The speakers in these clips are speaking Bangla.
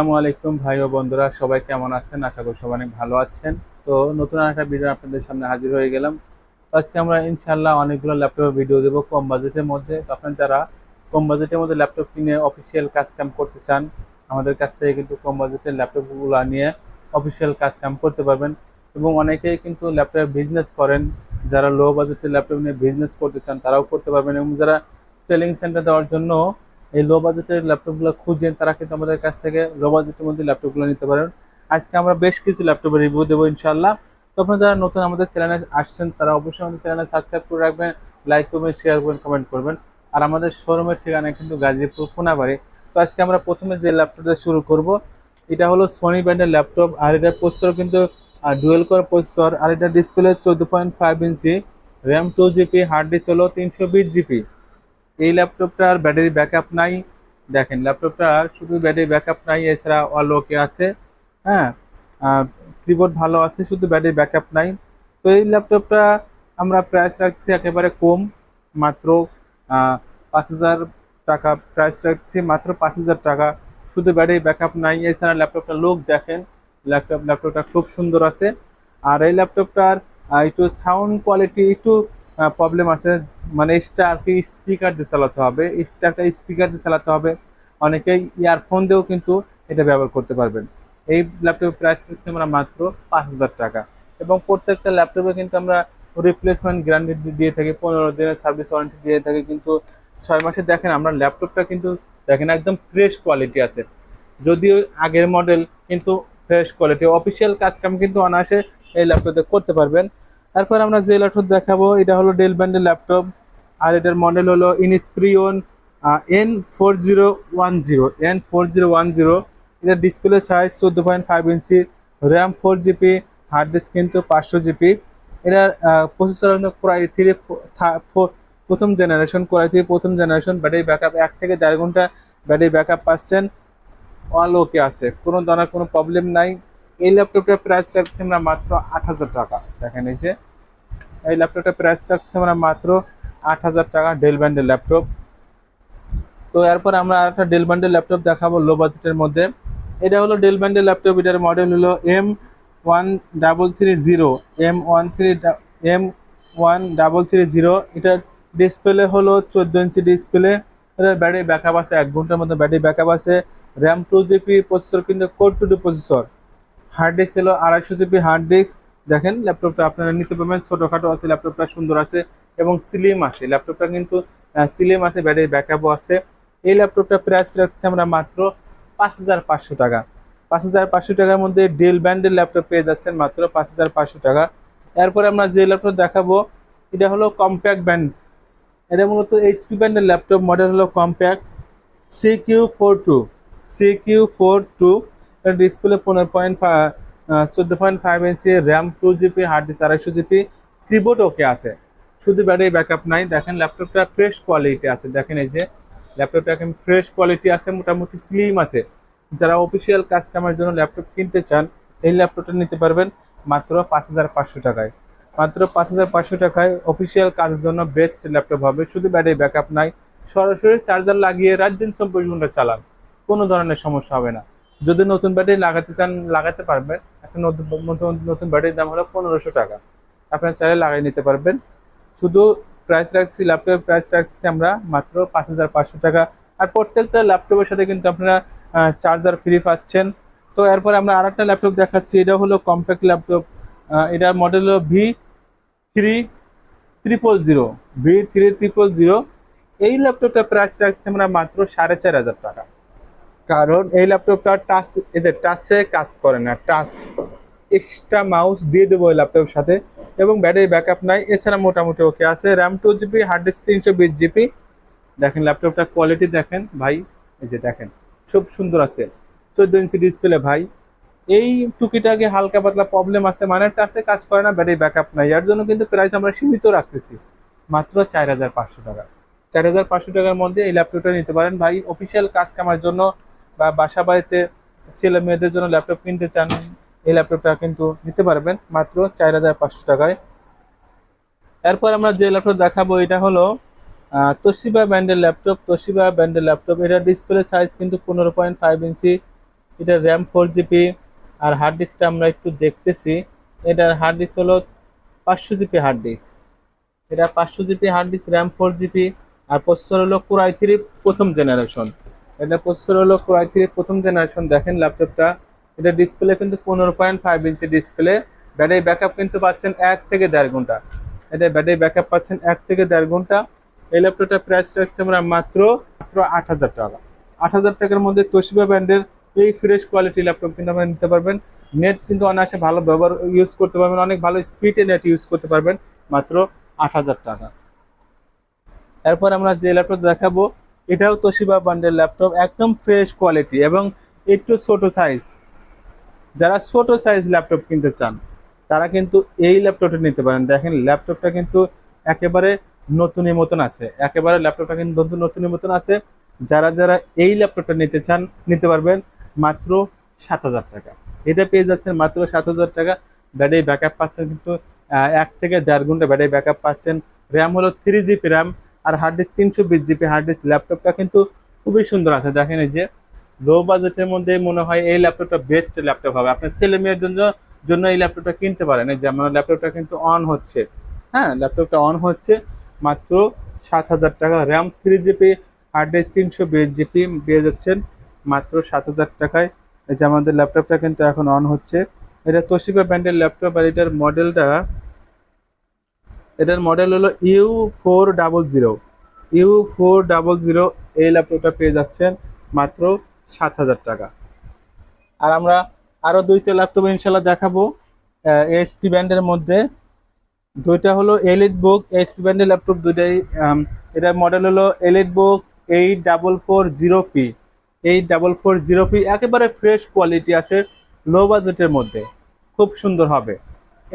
আসসালামু আলাইকুম ভাই ও বন্ধুরা, সবাই কেমন আছেন? আশা করি সবাই অনেক ভালো আছেন। তো নতুন একটা ভিডিও আপনাদের সামনে হাজির হয়ে গেলাম। আজকে আমরা ইনশাল্লাহ অনেকগুলো ল্যাপটপের ভিডিও দেবো কম বাজেটের মধ্যে। তো আপনার যারা কম বাজেটের মধ্যে ল্যাপটপ কিনে অফিসিয়াল কাজ কাম করতে চান, আমাদের কাছ থেকে কিন্তু কম বাজেটের ল্যাপটপগুলো নিয়ে অফিসিয়াল কাজ কাম করতে পারবেন। এবং অনেকেই কিন্তু ল্যাপটপে বিজনেস করেন, যারা লো বাজেটের ল্যাপটপ নিয়ে বিজনেস করতে চান, তারাও করতে পারবেন। এবং যারা ট্রেনিং সেন্টার দেওয়ার জন্য এই লো বাজেটের ল্যাপটপগুলো খুঁজেন, তারা কিন্তু আমাদের কাছ থেকে লো বাজেটের মধ্যে ল্যাপটপগুলো নিতে পারেন। আজকে আমরা বেশ কিছু ল্যাপটপের রিভিউ দেবো ইনশাল্লাহ তো আপনারা যারা নতুন আমাদের চ্যানেলে আসছেন, তারা অবশ্যই আমাদের চ্যানেলে সাবস্ক্রাইব করে রাখবেন লাইক করবেন শেয়ার করবেন কমেন্ট করবেন। আর আমাদের শোরুমের ঠিকানা কিন্তু গাজীপুর কোনাবাড়ি তো আজকে আমরা প্রথমে যে ল্যাপটপটা শুরু করব, এটা হলো সোনি ব্র্যান্ডের ল্যাপটপ আর এটার প্রসেসর কিন্তু ডুয়েল কোর প্রসেসর আর এটা ডিসপ্লে চোদ্দ point five inch RAM two GB hard disk হলো তিনশো বিশ জিবি এই ল্যাপটপটার ব্যাটারি ব্যাকআপ নাই। দেখেন ল্যাপটপটা শুধু ব্যাটারি ব্যাকআপ নাই, এছাড়া অল ওকে আছে। হ্যাঁ কিবোর্ড ভালো আছে, শুধু ব্যাটারি ব্যাকআপ নাই। তো এই ল্যাপটপটা আমরা প্রাইস রাখছি একেবারে কম, মাত্র পাঁচ হাজার টাকা প্রাইস রাখছি, মাত্র পাঁচ হাজার টাকা। শুধু ব্যাটারি ব্যাকআপ নাই, এছাড়া ল্যাপটপটা লোক দেখেন ল্যাপটপ ল্যাপটপটা খুব সুন্দর আছে। আর এই ল্যাপটপটার একটু সাউন্ড কোয়ালিটি একটু প্রবলেম আছে। মানে এক্সট্রা আর কি স্পিকার দিয়ে চালাতে হবে। এক্সট্রা একটা স্পিকার দিয়ে চালাতে হবে। অনেকেই ইয়ারফোন দিয়েও কিন্তু এটা ব্যবহার করতে পারবেন। এই ল্যাপটপের প্রাইস রাখছি আমরা মাত্র পাঁচ হাজার টাকা। এবং প্রত্যেকটা ল্যাপটপে কিন্তু আমরা রিপ্লেসমেন্ট গ্যারান্টি দিয়ে থাকি। পনেরো দিনের সার্ভিস ওয়ারেন্টি দিয়ে থাকি। কিন্তু ছয় মাসে দেখেন, আমরা ল্যাপটপটা কিন্তু দেখেন একদম ফ্রেশ কোয়ালিটি আছে। যদিও আগের মডেল কিন্তু ফ্রেশ কোয়ালিটি অফিসিয়াল কাজ কাম কিন্তু অনায়াসে এই ল্যাপটপে করতে পারবেন। তারপর আমরা যে ল্যাপটপ দেখাবো, এটা হলো ডেল ব্যান্ডের ল্যাপটপ। আর এটার মডেল হলো Inspiron N four zero one zero N four zero one zero এটার ডিসপ্লে সাইজ চোদ্দ point five inch RAM four GB hard disk কিন্তু পাঁচশো জিবি এটার প্রসেসর হলো কোরাই থ্রি প্রথম জেনারেশন কোরাই থ্রি প্রথম জেনারেশন ব্যাটারি ব্যাকআপ এক থেকে দেড় ঘণ্টা ব্যাটারি ব্যাকআপ পাচ্ছেন। অল ওকে আছে, কোনো ধরনের কোনো প্রবলেম নাই। এই ল্যাপটপটার প্রাইস রাখছি আমরা মাত্র আট হাজার টাকা। দেখেন এই যে, এই ল্যাপটপটার প্রাইস রাখছি আমরা মাত্র আট হাজার টাকা ডেল ব্যান্ডের ল্যাপটপ তো এরপর আমরা একটা ডেল ব্যান্ডের ল্যাপটপ দেখাবো লো বাজেটের মধ্যে। এটা হলো ডেল ব্যান্ডের ল্যাপটপ এটার মডেল হলো M one double three zero M one three M one double three zero এটার ডিসপ্লে হলো চোদ্দ ইঞ্চি ডিসপ্লে এটার ব্যাটারি ব্যাকআপ আছে, এক ঘণ্টার মধ্যে ব্যাটারি ব্যাকআপ আছে। র্যাম টু জিবি প্রসেসর কিন্তু core two D processor hard disk ছিল, আড়াইশো জিবি হার্ড ডিস্ক দেখেন ল্যাপটপটা আপনারা নিতে পারবেন। ছোটোখাটো আছে ল্যাপটপটা সুন্দর আছে এবং স্লিম আছে। ল্যাপটপটা কিন্তু স্লিম আছে ব্যাটারি ব্যাকআপও আছে। এই ল্যাপটপটা প্রাইস রাখছি আমরা মাত্র পাঁচ হাজার পাঁচশো টাকা। পাঁচ হাজার পাঁচশো টাকার মধ্যে ডেল ব্যান্ডের ল্যাপটপ পেয়ে যাচ্ছেন মাত্র পাঁচ হাজার পাঁচশো টাকা। এরপরে আমরা যে ল্যাপটপ দেখাবো, এটা হলো কম্প্যাক্ট ব্যান্ড এটা মূলত এইচপি ব্যান্ডের ল্যাপটপ মডেল হলো Compaq C Q four two C Q four two display পনেরো পয়েন্ট চোদ্দ point five inch RAM two GB hard disk আড়াইশো জিবি কিবোর্ড ওকে আছে। শুধু ব্যাটারি ব্যাকআপ নাই, দেখেন ল্যাপটপটা ফ্রেশ কোয়ালিটি আছে। দেখেন এই যে ল্যাপটপটা এখন ফ্রেশ কোয়ালিটি আছে, মোটামুটি স্লিম আছে। যারা অফিসিয়াল কাজ কামের জন্য ল্যাপটপ কিনতে চান, এই ল্যাপটপটা নিতে পারবেন মাত্র পাঁচ হাজার পাঁচশো টাকায়। মাত্র পাঁচ হাজার পাঁচশো টাকায় অফিসিয়াল কাজের জন্য বেস্ট ল্যাপটপ হবে। শুধু ব্যাটারি ব্যাকআপ নাই, সরাসরি চার্জার লাগিয়ে রাত দিন চব্বিশ ঘণ্টা চালান। কোনো ধরনের সমস্যা হবে না। যদি নতুন ব্যাটারি লাগাতে চান, লাগাতে পারবেন। একটা নতুন নতুন ব্যাটারির দাম হলো পনেরোশো টাকা। আপনার চাইলে লাগিয়ে নিতে পারবেন। শুধু প্রাইস রাখছি ল্যাপটপের প্রাইস রাখছি আমরা মাত্র পাঁচ হাজার পাঁচশো টাকা। আর প্রত্যেকটা ল্যাপটপের সাথে কিন্তু আপনারা চার্জার ফ্রি পাচ্ছেন। তো এরপর আমরা আর একটা ল্যাপটপ দেখাচ্ছি, এটা হলো কম্প্যাক্ট ল্যাপটপ এটার মডেল হলো V three triple zero V three triple zero এই ল্যাপটপটা প্রাইস রাখছি আমরা মাত্র সাড়ে চার হাজার টাকা। কারণ এই ল্যাপটপটা টাচ এদের টাচে কাজ করে না টাচ এক্সট্রা মাউস দিয়ে দেবো এই ল্যাপটপের সাথে এবং ব্যাটারি ব্যাকআপ নাই, এছাড়া মোটামুটি ওকে আছে। RAM two GB hard disk তিনশো বিশ জিবি দেখেন ল্যাপটপটার কোয়ালিটি দেখেন ভাই, এই যে দেখেন, খুব সুন্দর আছে। চোদ্দ ইঞ্চি ডিসপ্লে ভাই। এই টুকিটাকে হালকা পাতলা প্রবলেম আছে মানে টাচে কাজ করে না ব্যাটারি ব্যাকআপ নাই। এর জন্য কিন্তু প্রাইস আমরা সীমিত রাখতেছি। মাত্র চার হাজার পাঁচশো টাকা। চার হাজার পাঁচশো টাকার মধ্যে এই ল্যাপটপটা নিতে পারেন ভাই। অফিসিয়াল কাজ কামার জন্য বা বাসা বাড়িতে ছেলে মেয়েদের জন্য ল্যাপটপ কিনতে চান, এই ল্যাপটপটা কিন্তু নিতে পারবেন মাত্র চার হাজার পাঁচশো টাকায়। এরপর আমরা যে ল্যাপটপ দেখাবো, এটা হলো তোশিবা ব্র্যান্ডের ল্যাপটপ তোশিবা ব্র্যান্ডের ল্যাপটপ এটা ডিসপ্লে সাইজ কিন্তু পনেরো পয়েন্ট ফাইভ ইঞ্চি এটা র্যাম ফোর জিবি আর হার্ড ডিস্কটা আমরা একটু দেখতেছি। এটার হার্ড ডিস্ক হলো পাঁচশো জিবি হার্ড ডিস্ক এটা পাঁচশো GB hard disk RAM four GB আর প্রসেসর হলো কোরাই থ্রি প্রথম জেনারেশন এটা প্রসেসর হলো কোরাই থ্রি প্রথম জেনারেশন দেখেন ল্যাপটপটা এটা ডিসপ্লে কিন্তু পনেরো point five inch display battery backup কিন্তু পাচ্ছেন এক থেকে দেড় ঘণ্টা। এটা ব্যাটারি ব্যাকআপ পাচ্ছেন এক থেকে দেড় ঘণ্টা। এই ল্যাপটপটা প্রাইস রাখছে আমরা মাত্র মাত্র আট হাজার টাকা। আট হাজার টাকার মধ্যে তোশিবা ব্র্যান্ডের এই ফ্রেশ কোয়ালিটি ল্যাপটপ কিন্তু আপনারা নিতে পারবেন। নেট কিন্তু অনায়াসে ভালো ব্যবহার ইউজ করতে পারবেন। অনেক ভালো স্পিডে নেট ইউজ করতে পারবেন। মাত্র আট হাজার টাকা। এরপর আমরা যে ল্যাপটপ দেখাবো এটাও তোশিবা ব্র্যান্ডের ল্যাপটপ একদম ফ্রেশ কোয়ালিটি এবং একটু ছোট সাইজ যারা ছোট সাইজ ল্যাপটপ কিনতে চান, তারা কিন্তু এই ল্যাপটপটা নিতে পারেন। দেখেন ল্যাপটপটা কিন্তু একেবারে নতুনের মতন আছে। একেবারে ল্যাপটপটা কিন্তু নতুন, নতুনের মতন আছে। যারা যারা এই ল্যাপটপটা নিতে চান, নিতে পারবেন মাত্র সাত হাজার টাকা। এটা পেয়ে যাচ্ছেন মাত্র সাত হাজার টাকা। ব্যাটারি ব্যাকআপ পাচ্ছেন কিন্তু এক থেকে দেড় ঘণ্টা ব্যাটারি ব্যাকআপ পাচ্ছেন। র্যাম হলো থ্রি জিবি র্যাম আর হার্ড ডিস্ক তিনশো বিশ জিবি হার্ড ডিস্ক ল্যাপটপটা কিন্তু খুবই সুন্দর আছে। দেখেন এই যে লো বাজেটের মধ্যে মনে হয় এই ল্যাপটপটা বেস্ট ল্যাপটপ হবে। আপনার ছেলে মেয়ের জন্য জন্য এই ল্যাপটপটা কিনতে পারেন। এই যে আমার ল্যাপটপটা কিন্তু অন হচ্ছে। হ্যাঁ ল্যাপটপটা অন হচ্ছে মাত্র সাত হাজার টাকা। RAM three GB hard disk তিনশো বিশ জিবি পেয়ে যাচ্ছেন মাত্র সাত হাজার টাকায়। এই যে আমাদের ল্যাপটপটা কিন্তু এখন অন হচ্ছে। এটা তোশিবা ব্র্যান্ডের ল্যাপটপ আর এটার মডেলটা এটার মডেল হলো U four double zero U four double zero এই ল্যাপটপটা পেয়ে যাচ্ছেন মাত্র সাত হাজার টাকা। আর আমরা আরও দুইটা ল্যাপটপ ইনশাল্লাহ দেখাবো এসপি ব্যান্ডের মধ্যে। দুইটা হলো এলিট বুক এসপি ব্যান্ডের ল্যাপটপ দুইটাই এটার মডেল হলো EliteBook eight double four zero P eight double four zero P একেবারে ফ্রেশ কোয়ালিটি আছে লো বাজেটের মধ্যে। খুব সুন্দর হবে।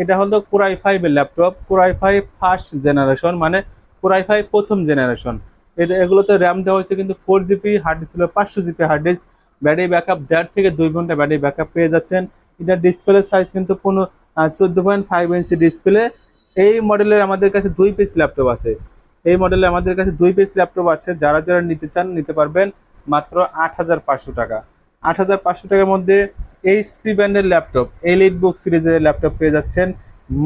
এটা হলো কোরাই ফাইভের laptop. Core i five first generation মানে কোরাই ফাইভ প্রথম জেনারেশন এটা, এগুলোতে র্যাম দেওয়া হয়েছে কিন্তু ফোর জিবি হার্ড ডিস্ক ছিল পাঁচশো GB hard disk battery backup দেড় থেকে দুই ঘণ্টা ব্যাটারি ব্যাকআপ পেয়ে যাচ্ছেন। এটা ডিসপ্লে সাইজ কিন্তু কোনো চোদ্দ পয়েন্ট ফাইভ ইঞ্চি ডিসপ্লে এই মডেলের আমাদের কাছে দুই পিস ল্যাপটপ আছে। এই মডেলে আমাদের কাছে দুই পিস ল্যাপটপ আছে। যারা যারা নিতে চান, নিতে পারবেন মাত্র আট হাজার পাঁচশো টাকা। আট হাজার পাঁচশো টাকার মধ্যে এইচপি ব্র্যান্ডের ল্যাপটপ এলিট বুক সিরিজের ল্যাপটপ পেয়ে যাচ্ছেন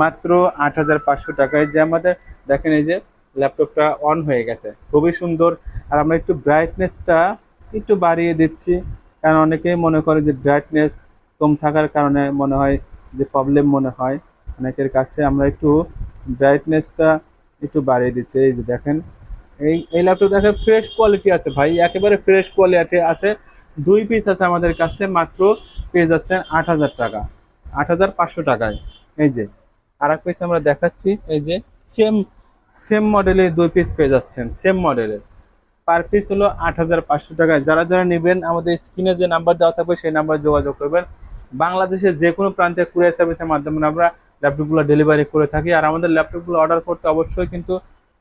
মাত্র আট হাজার পাঁচশো টাকায়, যে আমাদের দেখেন এই যে ল্যাপটপটা অন হয়ে গেছে। খুবই সুন্দর। আর আমরা একটু ব্রাইটনেসটা একটু বাড়িয়ে দিচ্ছি, কারণ অনেকেই মনে করে যে ব্রাইটনেস কম থাকার কারণে মনে হয় যে প্রবলেম মনে হয়। অনেকের কাছে আমরা একটু ব্রাইটনেসটা একটু বাড়িয়ে দিচ্ছি। এই যে দেখেন, এই এই ল্যাপটপ দেখেন ফ্রেশ কোয়ালিটি আছে ভাই, একেবারে ফ্রেশ কোয়ালিটি আছে। দুই পিস আছে আমাদের কাছে, মাত্র পেয়ে যাচ্ছেন আট হাজার টাকা। আট হাজার পাঁচশো টাকায়। এই যে আর এক পিস আমরা দেখাচ্ছি, এই যে সেম সেম মডেলের দুই পিস পেয়ে যাচ্ছেন সেম মডেলের পার পিস হলো আট হাজার পাঁচশো টাকায়। যারা যারা নেবেন, আমাদের স্ক্রিনে যে নাম্বার দেওয়া থাকবে, সেই নাম্বার যোগাযোগ করবেন। বাংলাদেশের যে কোনো প্রান্তে কুরিয়ার সার্ভিসের মাধ্যমে আমরা ল্যাপটপগুলো ডেলিভারি করে থাকি। আর আমাদের ল্যাপটপগুলো অর্ডার করতে অবশ্যই কিন্তু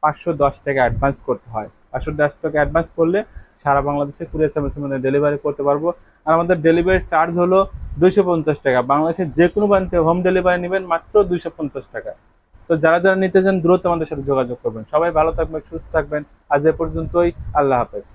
পাঁচশো দশ টাকা অ্যাডভান্স করতে হয়। পাঁচশো দশ টাকা অ্যাডভান্স করলে সারা বাংলাদেশে কুরিয়ার সার্ভিসের মধ্যে ডেলিভারি করতে পারব। আর আমাদের ডেলিভারি চার্জ হলো দুইশো পঞ্চাশ টাকা। বাংলাদেশের যে কোনো বাড়িতে হোম ডেলিভারি নেবেন মাত্র দুইশো পঞ্চাশ টাকা। তো যারা যারা নিতে চান দ্রুত আমাদের সাথে যোগাযোগ করবেন। সবাই ভালো থাকবেন, সুস্থ থাকবেন। আজ এ পর্যন্তই। আল্লাহ হাফেজ।